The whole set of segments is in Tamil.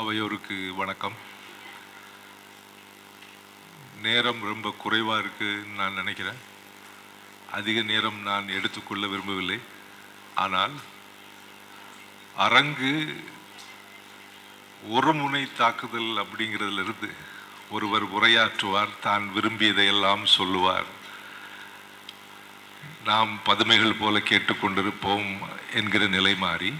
அவையோருக்கு வணக்கம். நேரம் ரொம்ப குறைவாக இருக்குன்னு நான் நினைக்கிறேன். அதிக நேரம் நான் எடுத்துக்கொள்ள விரும்பவில்லை. ஆனால் அரங்கு ஒரு முனை தாக்குதல் அப்படிங்கிறதிலிருந்து ஒருவர் உரையாற்றுவார் தான் விரும்பியதையெல்லாம் சொல்லுவார். நாம் பதுமைகள் போல கேட்டுக்கொண்டிருப்போம் என்கிற நிலை மாறி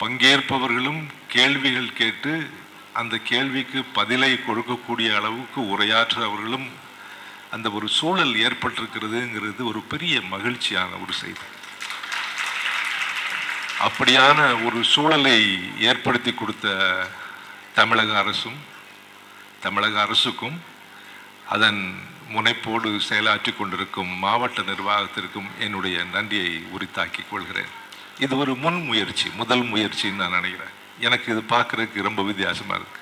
பங்கேற்பவர்களும் கேள்விகள் கேட்டு அந்த கேள்விக்கு பதிலை கொடுக்கக்கூடிய அளவுக்கு உரையாற்றுறவர்களும் அந்த ஒரு சூழல் ஏற்பட்டிருக்கிறதுங்கிறது ஒரு பெரிய மகிழ்ச்சியான ஒரு செய்தி. அப்படியான ஒரு சூழலை ஏற்படுத்தி கொடுத்த தமிழக அரசும் தமிழக அரசுக்கும் அதன் முனைப்போடு செயலாற்றி கொண்டிருக்கும் மாவட்ட நிர்வாகத்திற்கும் என்னுடைய நன்றியை உரித்தாக்கிக் கொள்கிறேன். இது ஒரு முன் முயற்சி முதல் முயற்சின்னு நான் நினைக்கிறேன். எனக்கு இது பார்க்குறதுக்கு ரொம்ப வித்தியாசமாக இருக்கு.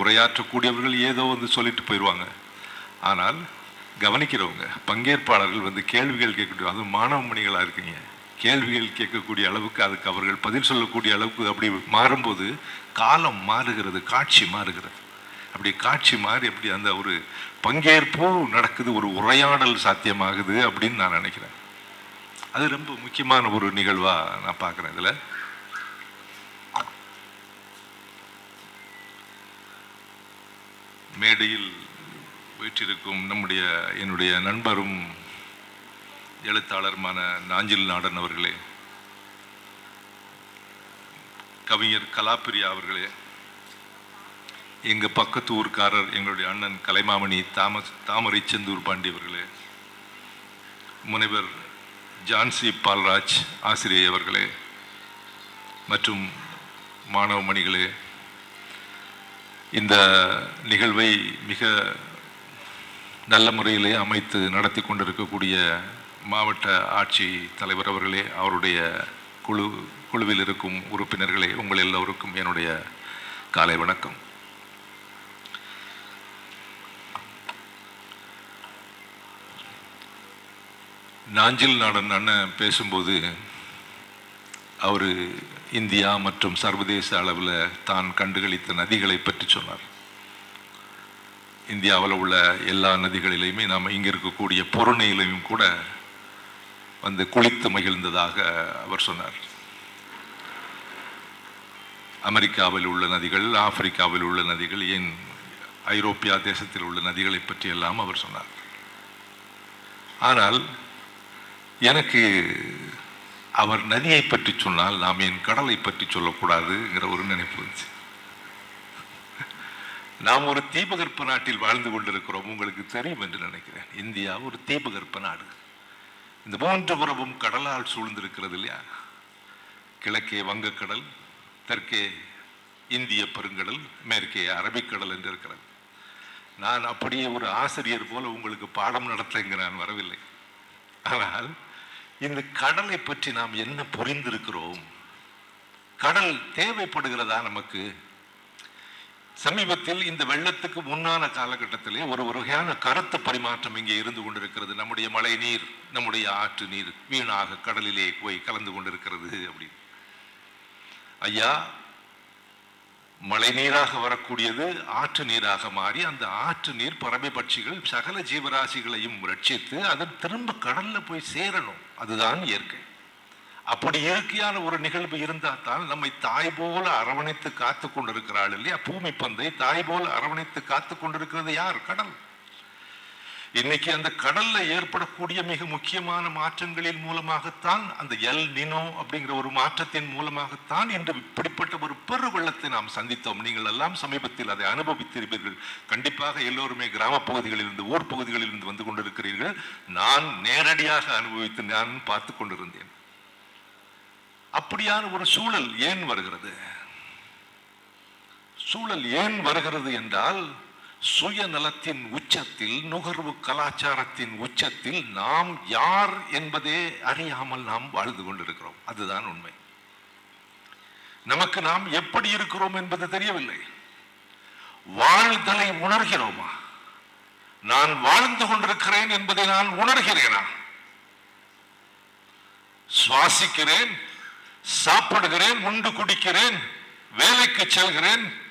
உரையாற்றக்கூடியவர்கள் ஏதோ வந்து சொல்லிட்டு போயிடுவாங்க ஆனால் கவனிக்கிறவங்க பங்கேற்பாளர்கள் வந்து கேள்விகள் கேட்கக்கூடிய அதுவும் மாணவ மணிகளாக இருக்கீங்க. கேள்விகள் கேட்கக்கூடிய அளவுக்கு அதுக்கு அவர்கள் பதில் சொல்லக்கூடிய அளவுக்கு அப்படி மாறும்போது காலம் மாறுகிறது காட்சி மாறுகிறது. அப்படி காட்சி மாறி அப்படி அந்த ஒரு பங்கேற்போ நடக்குது ஒரு உரையாடல் சாத்தியமாகுது அப்படின்னு நான் நினைக்கிறேன். அது ரொம்ப முக்கியமான ஒரு நிகழ்வாக நான் பார்க்குறேன் இதில். மேடையில் வீற்றிருக்கும் நம்முடைய என்னுடைய நண்பரும் எழுத்தாளருமான நாஞ்சில் நாடன் அவர்களே கவிஞர் கலாப்பிரியா அவர்களே எங்கள் பக்கத்து ஊர்க்காரர் எங்களுடைய அண்ணன் கலைமாமணி தாமஸ் தாமரை செந்தூர் பாண்டி அவர்களே முனைவர் ஜான்சி பால்ராஜ் ஆசிரியை அவர்களே மற்றும் மாணவ மணிகளே இந்த நிகழ்வை மிக நல்ல முறையிலே அமைத்து நடத்தி கொண்டிருக்கக்கூடிய மாவட்ட ஆட்சி தலைவர் அவர்களே அவருடைய குழு குழுவில் இருக்கும் உறுப்பினர்களே உங்கள் எல்லோருக்கும் என்னுடைய காலை வணக்கம். நாஞ்சில் நாடன் அண்ணன் பேசும்போது அவர் இந்தியா மற்றும் சர்வதேச அளவில் தான் கண்டுகளித்த நதிகளை பற்றி சொன்னார். இந்தியாவில் உள்ள எல்லா நதிகளிலையுமே நாம் இங்கே இருக்கக்கூடிய பொருணையிலையும் கூட வந்து குளித்து மகிழ்ந்ததாக அவர் சொன்னார். அமெரிக்காவில் உள்ள நதிகள் ஆப்பிரிக்காவில் உள்ள நதிகள் ஏன் ஐரோப்பியா தேசத்தில் உள்ள நதிகளை பற்றியெல்லாம் அவர் சொன்னார். ஆனால் எனக்கு அவர் நதியை பற்றி சொன்னால் நாம் என் கடலை பற்றி சொல்லக்கூடாதுங்கிற ஒரு நினைப்பு இருந்துச்சு நாம் ஒரு தீபகற்ப நாட்டில் வாழ்ந்து கொண்டிருக்கிறோம் உங்களுக்கு தெரியும் என்று நினைக்கிறேன். இந்தியா ஒரு தீபகற்ப நாடு. இந்த மூன்று புறமும் கடலால் சூழ்ந்திருக்கிறது இல்லையா? கிழக்கே வங்கக்கடல் தெற்கே இந்திய பெருங்கடல் மேற்கே அரபிக்கடல் என்று இருக்கிறது. நான் அப்படியே ஒரு ஆசிரியர் போல உங்களுக்கு பாடம் நடத்த இங்கு நான் வரவில்லை. ஆனால் இந்த கடலை பற்றி நாம் என்ன புரிந்திருக்கிறோம்? கடல் தேவைப்படுகிறதா நமக்கு? சமீபத்தில் இந்த வெள்ளத்துக்கு முன்னான காலகட்டத்திலே ஒரு வகையான கருத்து பரிமாற்றம் இங்கே இருந்து கொண்டிருக்கிறது. நம்முடைய மழை நீர் நம்முடைய ஆற்று நீர் வீணாக கடலிலே போய் கலந்து கொண்டிருக்கிறது அப்படின்னு. ஐயா மழை நீராக வரக்கூடியது ஆற்று நீராக மாறி அந்த ஆற்று நீர் பறவை பட்சிகள் சகல ஜீவராசிகளையும் ரட்சித்து அது திரும்ப கடல்ல போய் சேரணும். அதுதான் இயற்கை. அப்படி இயற்கையான ஒரு நிகழ்வு இருந்தால் தான் நம்மை தாய் போல அரவணைத்து காத்து கொண்டிருக்கிறாள் இல்லையா? பூமி பந்தை தாய் போல அரவணைத்து காத்து கொண்டிருக்கிறது யார்? கடல். இன்னைக்கு அந்த கடல்ல ஏற்படக்கூடிய மிக முக்கியமான மாற்றங்களின் மூலமாகத்தான் அந்த எல் நினோ அப்படிங்கிற ஒரு மாற்றத்தின் மூலமாகத்தான் இன்று இப்படிப்பட்ட ஒரு பெரு வெள்ளத்தை நாம் சந்தித்தோம். நீங்கள் எல்லாம் சமீபத்தில் அதை அனுபவித்திருப்பீர்கள். கண்டிப்பாக எல்லோருமே கிராம பகுதிகளில் இருந்து ஊர் பகுதிகளில் இருந்து வந்து கொண்டிருக்கிறீர்கள். நான் நேரடியாக அனுபவித்து நான் பார்த்து கொண்டிருந்தேன். அப்படியான ஒரு சூழல் ஏன் வருகிறது? சூழல் ஏன் வருகிறது என்றால் சுயநலத்தின் உச்சத்தில் நுகர்வு கலாச்சாரத்தின் உச்சத்தில் நாம் யார் என்பதே அறியாமல் நாம் வாழ்ந்து கொண்டிருக்கிறோம். அதுதான் உண்மை. நமக்கு நாம் எப்படி இருக்கிறோம் என்பது தெரியவில்லை. வாழ்தலை உணர்கிறோமா? நான் வாழ்ந்து கொண்டிருக்கிறேன் என்பதை நான் உணர்கிறேனா? சுவாசிக்கிறேன் சாப்பிடுகிறேன் உண்டு குடிக்கிறேன் வேலைக்கு செல்கிறேன்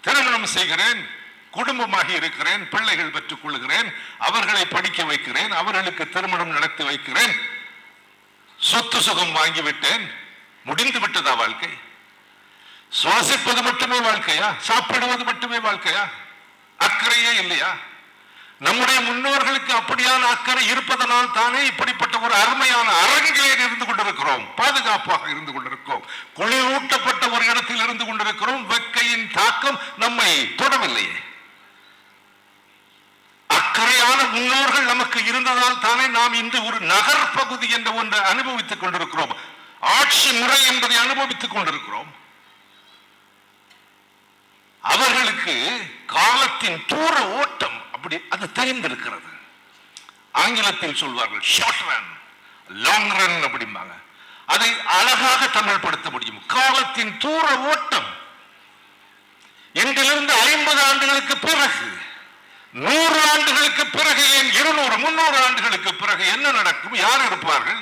திருமணம் செய்கிறேன் குடும்பமாகி இருக்கிறேன் பிள்ளைகள் பெற்றுக் கொள்கிறேன் அவர்களை படிக்க வைக்கிறேன் அவர்களுக்கு திருமணம் நடத்தி வைக்கிறேன். சொத்து சுகம் வாங்கிவிட்டேன் முடிந்து விட்டதா வாழ்க்கை? சுவாசிப்பது மட்டுமே வாழ்க்கையா? சாப்பிடுவது மட்டுமே வாழ்க்கையா? அக்கறையே இல்லையா? நம்முடைய முன்னோர்களுக்கு அப்படியான அக்கறை இருப்பதனால் தானே இப்படிப்பட்ட ஒரு அருமையான அரங்கிலே இருந்து கொண்டிருக்கிறோம். பாதுகாப்பாக இருந்து கொண்டிருக்கிறோம். குளிரூட்டப்பட்ட ஒரு இடத்தில் இருந்து கொண்டிருக்கிறோம். வெக்கையின் தாக்கம் நம்மை தொடவில்லையே. அக்கறையான முன்னோர்கள் நமக்கு இருந்ததால் தானே நாம் இன்று ஒரு நகர் பகுதி என்ற ஒன்றை அனுபவித்துக் கொண்டிருக்கிறோம். ஆட்சி முறை என்பதை அனுபவித்துக் கொண்டிருக்கிறோம். அவர்களுக்கு காலத்தின் தூர ஓட்டம் அப்படி அது தெரிந்திருக்கிறது. ஆங்கிலத்தில் சொல்வார்கள் ஷார்ட் ரன் லாங் ரன் அப்படிம்பாங்க. அதை அழகாக தமிழ்படுத்த முடியும். காலத்தின் தூர ஓட்டம். இன்றிலிருந்து ஐம்பது ஆண்டுகளுக்கு பிறகு நூறு ஆண்டுகளுக்கு பிறகு ஏன் இருநூறு முன்னூறு ஆண்டுகளுக்கு பிறகு என்ன நடக்கும்? யார் இருப்பார்கள்?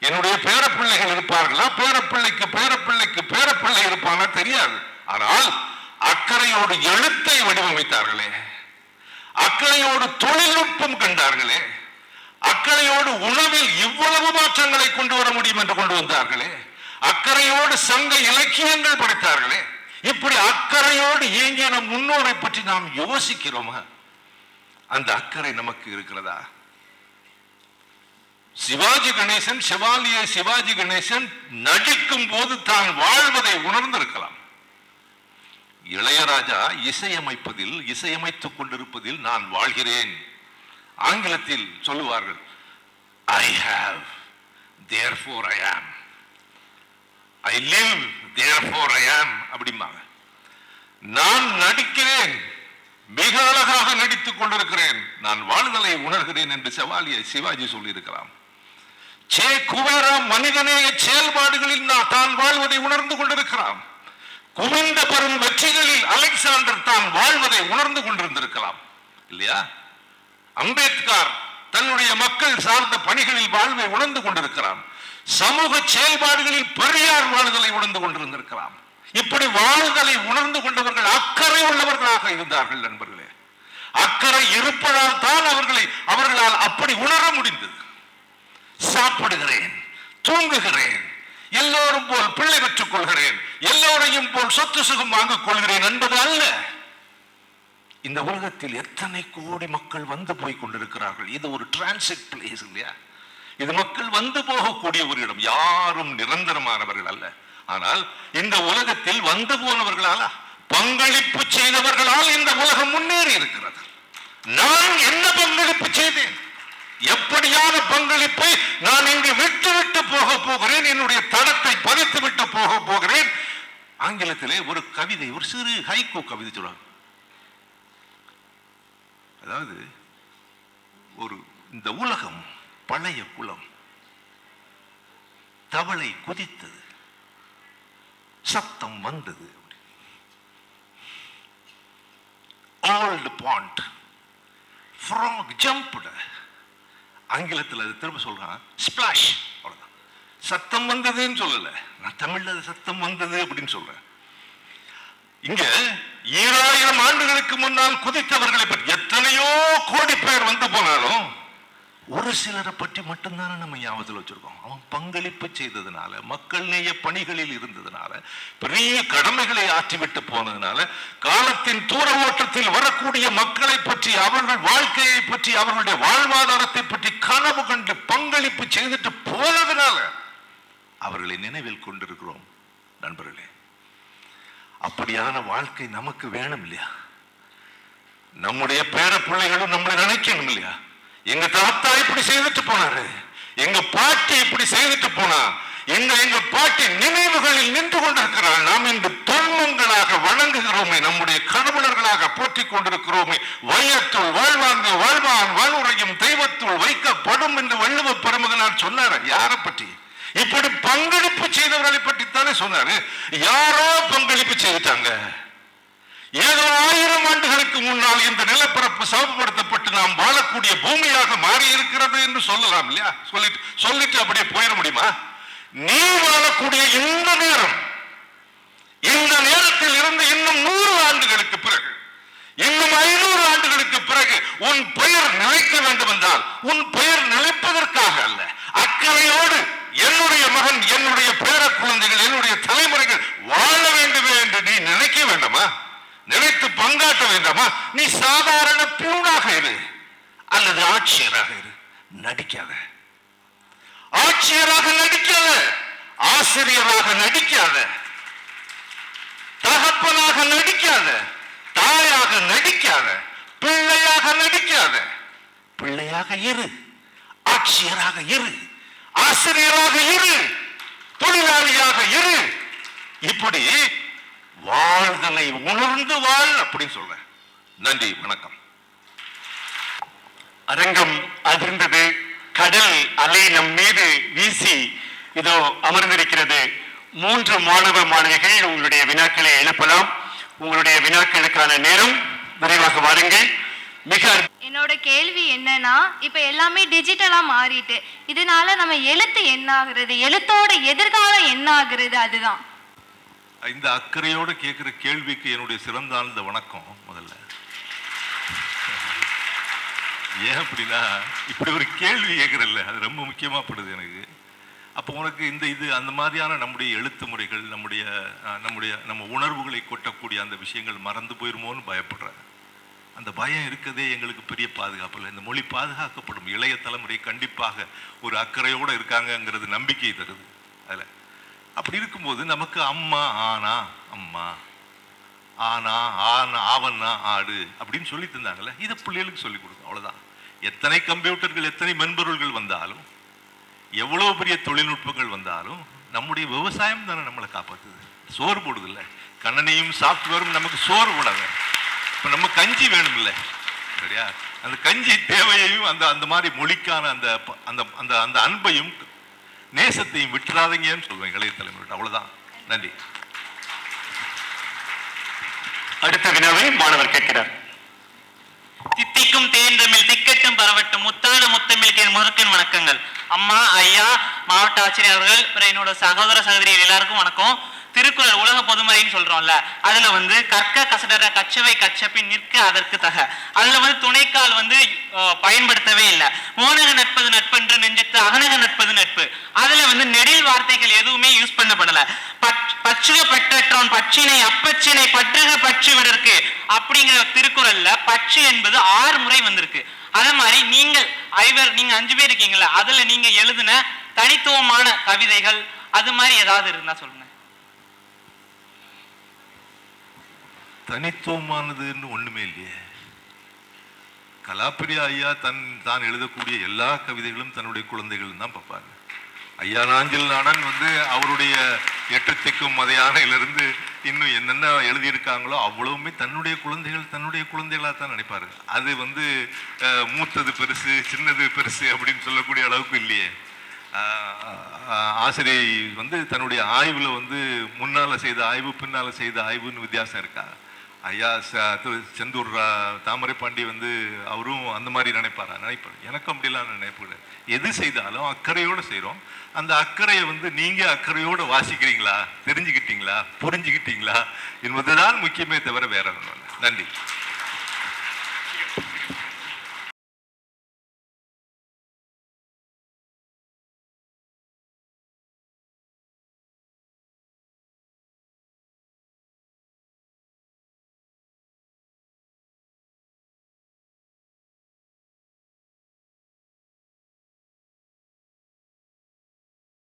என்னுடைய பேரப்பிள்ளைகள் இருப்பார்களா? பேரப்பிள்ளைக்கு பேரப்பிள்ளைக்கு பேரப்பிள்ளை இருப்பானா? தெரியாது. ஆனால் அக்கறையோடு எழுத்தை வடிவமைத்தார்களே. அக்கறையோடு தொழில்நுட்பம் கண்டார்களே. அக்கறையோடு உணவில் இவ்வளவு மாற்றங்களை கொண்டு வர முடியும் என்று கொண்டு வந்தார்களே. அக்கறையோடு சங்க இலக்கியங்கள் படித்தார்களே. இப்படி அக்கறையோடு இயங்கிய நம் முன்னோரை பற்றி நாம் யோசிக்கிறோமா? அந்த அக்கறை நமக்கு இருக்கிறதா? சிவாஜி கணேசன் சிவாலிய சிவாஜி கணேசன் நடிக்கும் போது தான் வாழ்வதை உணர்ந்திருக்கலாம். இளையராஜா இசையமைப்பதில் இசையமைத்துக் கொண்டிருப்பதில் நான் வாழ்கிறேன். ஆங்கிலத்தில் சொல்லுவார்கள் ஐ ஹாவ் தேர் ஃபோர் ஐ ஆம் ஐ லிவ் தேர் ஃபோர் ஐ ஆம் அப்படிம்பாங்க. நான் நடிக்கிறேன் மிக அழகாக நடித்துக் கொண்டிருக்கிறேன். நான் வாழ்தலை உணர்கிறேன் என்று செவாலியை சிவாஜி சொல்லியிருக்கலாம் சே குவேரா மனிதநேய செயல்பாடுகளில் நான் தான் வாழ்வதை உணர்ந்து கொண்டிருக்கிறான். குவிந்த பெரும் வெற்றிகளில் அலெக்சாண்டர் தான் வாழ்வதை உணர்ந்து கொண்டிருந்திருக்கலாம். இல்லையா? அம்பேத்கர் தன்னுடைய மக்கள் சார்ந்த பணிகளில் வாழ்வை உணர்ந்து கொண்டிருக்கிறான். சமூக செயல்பாடுகளில் பெரியார் வாழ்தலை உணர்ந்து கொண்டிருந்திருக்கலாம். இப்படி வாழ்தலை உணர்ந்து கொண்டவர்கள் அக்கறை உள்ளவர்களாக இருந்தார்கள் நண்பர்களே. அக்கறை இருப்பதால் தான் அவர்களை அவர்களால் அப்படி உணர முடிந்தது. சாப்பிடுகிறேன் தூங்குகிறேன் எல்லோரும் போல் பிள்ளை பெற்றுக் கொள்கிறேன் எல்லோரையும் போல் சொத்து சுகம் வாங்கிக் கொள்கிறேன் என்பது அல்ல. இந்த உலகத்தில் எத்தனை கோடி மக்கள் வந்து போய் கொண்டிருக்கிறார்கள்? இது ஒரு டிரான்சிட் பிளேஸ் இல்லையா? இது மக்கள் வந்து போகக்கூடிய ஒரு இடம். யாரும் நிரந்தரமானவர்கள் அல்ல. ஆனால் இந்த உலகத்தில் வந்து போனவர்களால் பங்களிப்பு செய்தவர்களால் இந்த உலகம் முன்னேறி இருக்கிறது. நான் என்ன பங்களிப்பு செய்தேன்? எப்படியான பங்களிப்பை நான் இங்கு விட்டு விட்டு போக போகிறேன்? என்னுடைய தடத்தை பதித்து விட்டு போக போகிறேன்? ஆங்கிலத்திலே ஒரு கவிதை ஒரு சிறு ஹைகோ கவிதை சொல்றாங்க அதாவது ஒரு இந்த உலகம் பழைய குலம் தவளை குதித்தது. சத்தம் வந்தது. ஓல்டு பாண்ட் ஃப்ராக் ஜம்ப்டு ஆங்கிலத்தில் அது திரும்ப சொல்றான் ஸ்பிளாஷ் அவ்வளோதான் சத்தம் வந்ததுன்னு சொல்லல. நான் தமிழ்ல அது சத்தம் வந்தது அப்படின்னு சொல்றேன். இங்க ஈராயிரம் ஆண்டுகளுக்கு முன்னால் குதித்தவர்களை பற்றி எத்தனையோ கோடி பேர் வந்து போனாலும் ஒரு சிலரை பற்றி மட்டும்தானே நம்ம ஞாபகத்தில் வச்சிருக்கோம். அவன் பங்களிப்பு செய்ததுனால மக்கள் நேய பணிகளில் இருந்ததுனால பெரிய கடமைகளை ஆற்றிவிட்டு போனதுனால காலத்தின் தூர ஓட்டத்தில் வரக்கூடிய மக்களை பற்றி அவர்கள் வாழ்க்கையை பற்றி அவர்களுடைய வாழ்வாதாரத்தை பற்றி கனவு கண்டு பங்களிப்பு செய்துட்டு போனதுனால அவர்களை நினைவில் கொண்டிருக்கிறோம் நண்பர்களே. அப்படியான வாழ்க்கை நமக்கு வேணும் இல்லையா? நம்முடைய பேர பிள்ளைகளும் நம்மளை நினைக்கணும் இல்லையா? எங்க தாத்தா இப்படி செய்துட்டு போனாரு. எங்க பாட்டி இப்படி செய்துட்டு போனா எங்க எங்க பாட்டி நினைவுகளில் நின்று கொண்டிருக்கிறார் நாம் இன்று தொன்மங்களாக வணங்குகிறோமே நம்முடைய கடவுளர்களாக போற்றிக் கொண்டிருக்கிறோமே. வையத்துள் வாழ்வாங்க வாழ்வான் வாழ்வுரையும் தெய்வத்துள் வைக்கப்படும் என்று வள்ளுவ பெருமகனார் சொன்னார். யாரை பற்றி? இப்படி பங்களிப்பு செய்தவர்களை பற்றி தானே சொன்னாரு. யாரோ பங்களிப்பு செய்துட்டாங்க. ஏதோ ஆயிரம் ஆண்டுகளுக்கு முன்னால் இந்த நிலப்பரப்பு சமப்படுத்தப்பட்டு நாம் வாழக்கூடிய பூமியாக மாறி இருக்கிறது என்று சொல்லலாம் இல்லையா? சொல்லிட்டு சொல்லிட்டு அப்படியே போயிட முடியுமா? நீ வாழக்கூடிய இந்த நேரம் இந்த நேரத்தில் இருந்து இன்னும் நூறு ஆண்டுகளுக்கு பிறகு இன்னும் ஐநூறு ஆண்டுகளுக்கு பிறகு உன் பெயர் நிலைக்க வேண்டும் என்றால் உன் பெயர் நிலைப்பதற்காக அல்ல அக்கறையோடு என்னுடைய மகன் என்னுடைய பேர குழந்தைகள் என்னுடைய தலைமுறைகள் வாழ வேண்டுமே என்று நீ நினைக்க வேண்டாமா நினைத்து பங்காற்ற வேண்டாமா நீ சாதாரண பியூனாக இரு. அல்லது ஆட்சியராக இரு. நடிக்காத. ஆட்சியராக நடிக்காத. ஆசிரியராக நடிக்காத. தகப்பனாக நடிக்காத. தாயாக நடிக்காத. பிள்ளையாக நடிக்காத. பிள்ளையாக இரு. ஆட்சியராக இரு. ஆசிரியராக இரு. தொழிலாளியாக இரு. இப்படி வாழ்தலை உணர்ந்து வாழ் அப்படின்னு சொல்றேன். நன்றி வணக்கம். அரங்கம் அதிர்ந்தது கடல் அலை நம் மீது வீசி இதோ அமர்ந்திருக்கிறது. மூன்று மாணவ மாணவிகள் உங்களுடைய வினாக்களை எழுப்பலாம். உங்களுடைய வினாக்களுக்கான நேரம் விரைவாக வாருங்கள். மிக என்னோட கேள்வி என்னன்னா இப்ப எல்லாமே டிஜிட்டலா மாறிட்டு இதனால நம்ம எழுத்து என்ன ஆகுறது எழுத்தோட எதிர்காலம் என்ன ஆகுறது அதுதான். இந்த அக்கறையோடு கேட்குற கேள்விக்கு என்னுடைய சிறந்தாழ்ந்த வணக்கம் முதல்ல. ஏன் அப்படின்னா இப்படி ஒரு கேள்வி கேட்குறல்ல. அது ரொம்ப முக்கியமாகப்படுது படுது எனக்கு. அப்போ உனக்கு இந்த இது அந்த மாதிரியான நம்முடைய எழுத்து முறைகள் நம்முடைய நம்முடைய நம்ம உணர்வுகளை கொட்டக்கூடிய அந்த விஷயங்கள் மறந்து போயிருமோன்னு பயப்படுறேன். அந்த பயம் இருக்கதே எங்களுக்கு பெரிய பாதுகாப்பு இந்த மொழி பாதுகாக்கப்படும். இளைய தலைமுறை கண்டிப்பாக ஒரு அக்கறையோடு இருக்காங்கங்கிறது நம்பிக்கை தருது. அதில். அப்படி இருக்கும்போது நமக்கு அம்மா ஆனா அம்மா ஆனா ஆனா ஆவன்னா ஆடு அப்படின்னு சொல்லி தந்தாங்கல்ல இதை பிள்ளைகளுக்கு சொல்லி கொடுக்கும் அவ்வளோதான் எத்தனை கம்ப்யூட்டர்கள் எத்தனை மென்பொருள்கள் வந்தாலும் எவ்வளோ பெரிய தொழில்நுட்பங்கள் வந்தாலும் நம்முடைய விவசாயம் தானே நம்மளை காப்பாற்றுது சோறு போடுதில்ல. கண்ணனையும் சாஃப்ட்வேரும் நமக்கு சோறு போடாத. இப்போ நம்ம கஞ்சி வேணும்ல. சரியா? அந்த கஞ்சி தேவையையும் அந்த அந்த மாதிரி மொழிக்கான அந்த அந்த அந்த அந்த அன்பையும் நேசத்தையும் விட்டுறாதீங்கன்னு சொல்லுவேன் இளைய தலைமுறை அவ்வளவுதான். நன்றி. அடுத்த வினாவை மாணவர் கேட்கிறார். தித்திக்கும் தேன்றமில் திக்கட்டும் பரவட்டும் முத்தான முத்தமிழ் முருக்கன் வணக்கங்கள். அம்மா ஐயா மாவட்ட பிற என்னோட சகோதர சகோதரிகள் எல்லாருக்கும் வணக்கம். திருக்குறள் உலக பொதுமறைன்னு சொல்றோம்ல அதுல வந்து கற்க கசடர கச்சவை கச்சப்பின் நிற்க அதற்கு தக. அதுல வந்து துணைக்கால் வந்து பயன்படுத்தவே இல்லை. மோனக நட்பது நட்பென்று நெஞ்சத்து அகனக நட்பது நட்பு. அதுல வந்து நெடில் வார்த்தைகள் எதுவுமே யூஸ் பண்ணப்படல. பச்சுக பெற்றற்றோன் பச்சினை அப்பச்சினை பற்றுக பற்று விடற்கு அப்படிங்கிற திருக்குறள்ல பச்சு என்பது ஆறு முறை வந்திருக்கு. அதே மாதிரி நீங்கள் ஐவர் நீங்க அஞ்சு பேர் இருக்கீங்களா அதுல நீங்க எழுதின தனித்துவமான கவிதைகள் அது மாதிரி ஏதாவது இருந்தா சொல்லுங்க. தனித்துவமானதுன்னு ஒன்றுமே இல்லையே. கலாப்பிரியா ஐயா தன் தான் எழுதக்கூடிய எல்லா கவிதைகளும் தன்னுடைய குழந்தைகள் தான் பார்ப்பாங்க. ஐயா நாஞ்சில் நாடன் வந்து அவருடைய எட்டத்திற்கும் மதையானையிலிருந்து இன்னும் என்னென்ன எழுதியிருக்காங்களோ அவ்வளவுமே தன்னுடைய குழந்தைகள் தன்னுடைய குழந்தைகளாக தான் நினைப்பாரு. அது வந்து மூத்தது பெருசு சின்னது பெருசு அப்படின்னு சொல்லக்கூடிய அளவுக்கு இல்லையே. ஆசிரியை வந்து தன்னுடைய ஆய்வில் வந்து முன்னால் செய்த ஆய்வு பின்னால் செய்த ஆய்வுன்னு வித்தியாசம் இருக்கா? ஐயா ச- செந்தூர் ரா- தாமரை பாண்டி வந்து அவரும் அந்த மாதிரி நினைப்பாரா? நினைப்பாரு. எனக்கும் அப்படிலாம் நினைப்பு கிடையாது. எது செய்தாலும் அக்கறையோட செய்கிறோம் அந்த அக்கறையை வந்து நீங்கள் அக்கறையோட வாசிக்கிறீங்களா? தெரிஞ்சுக்கிட்டீங்களா? புரிஞ்சுக்கிட்டீங்களா? என்பதுதான் முக்கியமே தவிர வேற ஒன்றும் நன்றி.